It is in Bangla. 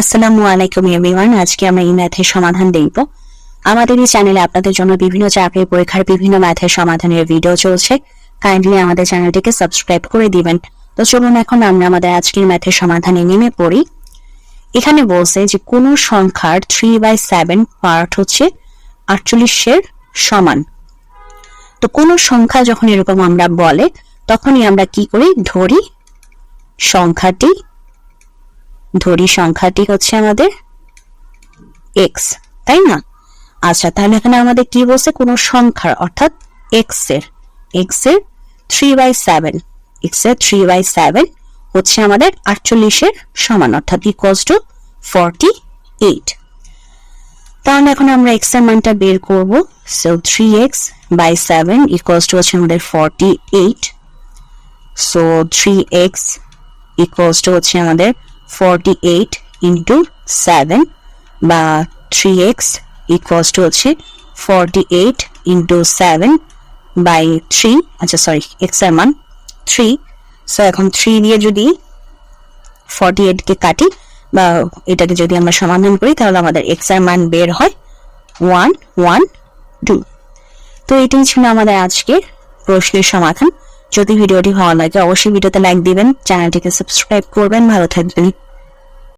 আসসালামু আলাইকুম এভরিওয়ান আজকে আমরা এই ম্যাথের সমাধান দেখব। আমাদের এই চ্যানেলে আপনাদের জন্য বিভিন্ন চাকরির পরীক্ষার বিভিন্ন ম্যাথের সমাধানের ভিডিও চলছে। কাইন্ডলি আমাদের চ্যানেলটিকে সাবস্ক্রাইব করে দিবেন। তো চলুন এখন আমরা আমাদের আজকের ম্যাথের সমাধানে নেমে পড়ি। এখানে বলছে যে কোন সংখ্যার থ্রি বাই সেভেন পার্ট হচ্ছে আটচল্লিশের সমান। তো কোন সংখ্যা যখন এরকম আমরা বলে, তখনই আমরা কি করি? ধরি সংখ্যাটি ধরি সংখ্যাটি হচ্ছে আমাদের এক্স তাই না? আচ্ছা তাহলে এখানে আমাদের কি বলছে? কোনো সংখ্যার অর্থাৎ এক্সের এক্সের থ্রি বাই সেভেন এক্সের থ্রি বাই সেভেন হচ্ছে আমাদের আটচল্লিশের সমান, অর্থাৎ ইকুয়ালস টু ফর্টি এইট তাহলে এখন আমরা এক্সের মানটা বের করব। So three x by seven equals to হচ্ছে আমাদের forty eight so three x equals to হচ্ছে আমাদের ফর্টি এইট ইন্টু সেভেন বা থ্রি এক্স ইকুয়ালস হচ্ছে forty eight into seven by three আচ্ছা সরি এক্সের মান থ্রি সো এখন থ্রি দিয়ে যদি ফর্টি এইটকে কাটি বা এটাকে যদি আমরা সমাধান করি, তাহলে আমাদের এক্সের মান বের হয় ওয়ান ওয়ান টু তো এটাই ছিল আমাদের আজকের প্রশ্নের সমাধান। যদি ভিডিওটি ভালো লাগে, অবশ্যই ভিডিওতে লাইক দিবেন, চ্যানেলটিকে সাবস্ক্রাইব করবেন। ভালো থাকবেন।